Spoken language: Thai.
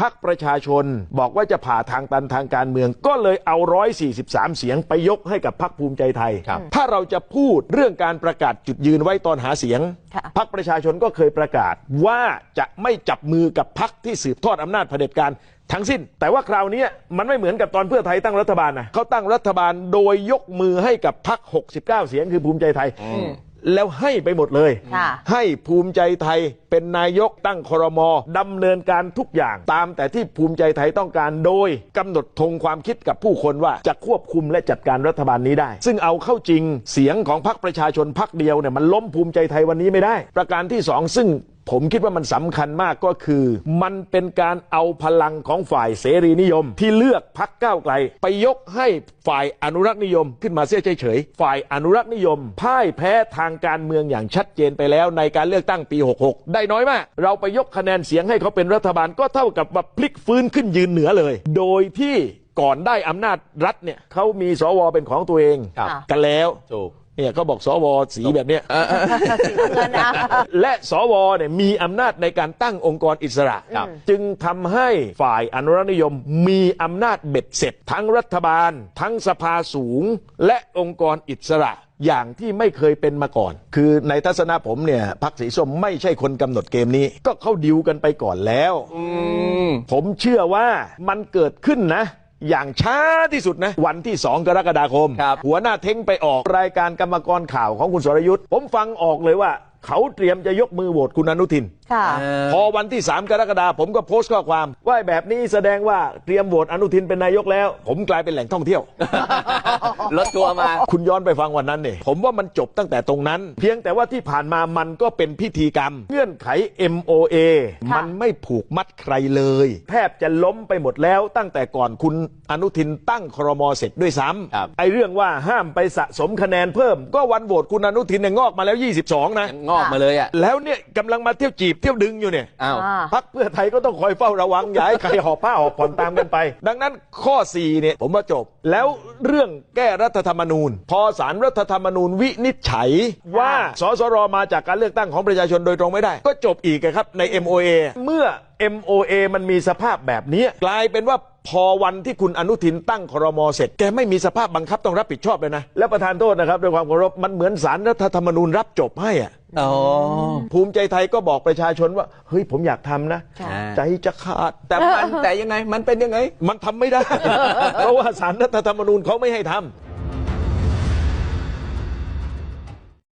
พักประชาชนบอกว่าจะผ่าทางตันทางการเมือง ก็เลยเอา 143 เสียงไปยกให้กับพักภูมิใจไทยครับถ้าเราจะพูดเรื่องการประกาศจุดยืนไว้ตอนหาเสียงค่ะพักประชาชนก็เคยประกาศว่าจะไม่จับมือกับพักที่สืบทอดอำนาจเผด็จการทั้งสิ้น แต่ว่าคราวนี้มันไม่เหมือนกับตอนเพื่อไทยตั้งรัฐบาลนะเขาตั้งรัฐบาลโดยยกมือให้กับพัก69 เสียงคือภูมิใจไทยแล้วให้ไปหมดเลยค่ะให้ภูมิใจไทยเป็นนายกตั้งครมดำเนินการทุกอย่าง ตามแต่ที่ภูมิใจไทยต้องการโดยกำหนดธงความคิดกับผู้คนว่าจะควบคุมและจัดการรัฐบาลนี้ได้ ซึ่งเอาเข้าจริงเสียงของพรรคประชาชนพรรคเดียวเนี่ยมันล้มภูมิใจไทยวันนี้ไม่ได้ ประการที่สองซึ่ง ผมคิดว่ามันสำคัญมากก็คือ มันเป็นการเอาพลังของฝ่ายเสรีนิยม ที่เลือกพักก้าวไกล ไปยกให้ฝ่ายอนุรักษ์นิยม ขึ้นมาเสียเฉยๆฝ่ายอนุรักษ์นิยมพ่ายแพ้ทางการเมืองอย่างชัดเจนไปแล้ว ในการเลือกตั้งปี 66 ได้น้อยมาก เราไปยกคะแนนเสียงให้เขาเป็นรัฐบาลก็เท่ากับว่าพลิกฟื้นขึ้นยืนเหนือเลย โดยที่ก่อนได้อำนาจรัฐเนี่ยเขามีสวเป็นของตัวเองครับกันแล้วถูก เนี่ยเขาบอกสวสีแบบเนี้ยสีน้ำเงินนะและสวเนี่ยมีอำนาจในการตั้งองค์กรอิสระครับจึงทำให้ฝ่ายอนุรักษ์นิยมมีอำนาจเบ็ดเสร็จ ทั้งรัฐบาล ทั้งสภาสูง และองค์กรอิสระอย่างที่ไม่เคยเป็นมาก่อน คือในทัศนะผมเนี่ยพักสีส้มไม่ใช่คนกำหนดเกมนี้ ก็เข้าดิวกันไปก่อนแล้วอืมผมเชื่อว่ามันเกิดขึ้นนะ อย่างช้าที่สุดนะ วันที่ 2 กรกฎาคมครับหัวหน้าเท้งไปออกรายการกรรมกรข่าวของคุณสรยุทธ์ผมฟังออกเลยว่า เขาเตรียมจะยกมือโหวตคุณอนุทินค่ะพอวันที่ 3 กรกฎาคมผมก็โพสต์ข้อความ ว่าแบบนี้แสดงว่าเตรียมโหวตอนุทินเป็นนายกแล้ว ผมกลายเป็นแหล่งท่องเที่ยว รถทัวร์มา คุณย้อนไปฟังวันนั้นเนี่ยผมว่ามันจบตั้งแต่ตรงนั้น เพียงแต่ว่าที่ผ่านมามันก็เป็นพิธีกรรม เงื่อนไข MOA ค่ะมันไม่ผูกมัดใครเลย แทบจะล้มไปหมดแล้วตั้งแต่ก่อนคุณอนุทินตั้งครมเสร็จด้วยซ้ครับำไอ้เรื่องว่าห้ามไปสะสมคะแนนเพิ่ม ก็วันโหวตคุณอนุทินเนี่ยงอกมาแล้ว 22 นะ งอกมาเลยอะแล้วเนี่ย กำลังมาเที่ยวจีบเที่ยวดึงอยู่เนี่ย อ้าว อ่า พักเพื่อไทยก็ต้องคอยเฝ้าระวังอย่าให้ใครหอบผ้าหอบผ่อนตามกันไป ดังนั้นข้อ 4 เนี่ย ผมว่าจบ แล้วเรื่องแก้รัฐธรรมนูญ พอสารรัฐธรรมนูญวินิจฉัย ว่าสสรมาจากการเลือกตั้งของประชาชนโดยตรงไม่ได้ ก็จบอีกอะครับใน MOA เมื่อ MOA มันมีสภาพแบบนี้กลายเป็นว่าพอวันที่คุณอนุทินตั้งครมเสร็จ แกไม่มีสภาพบังคับต้องรับผิดชอบเลยนะ และประธานโทษนะครับด้วยความเคารพมันเหมือนสารรัฐธรรมนูญรับจบให้อะ อ๋อภูมิใจไทยก็บอกประชาชนว่า เฮ้ยผมอยากทำนะค่ะใจจะขาด แต่มันแต่ยังไงมันเป็นยังไง มันทำไม่ได้ เพราะว่าสารรัฐธรรมนูญเขาไม่ให้ทำ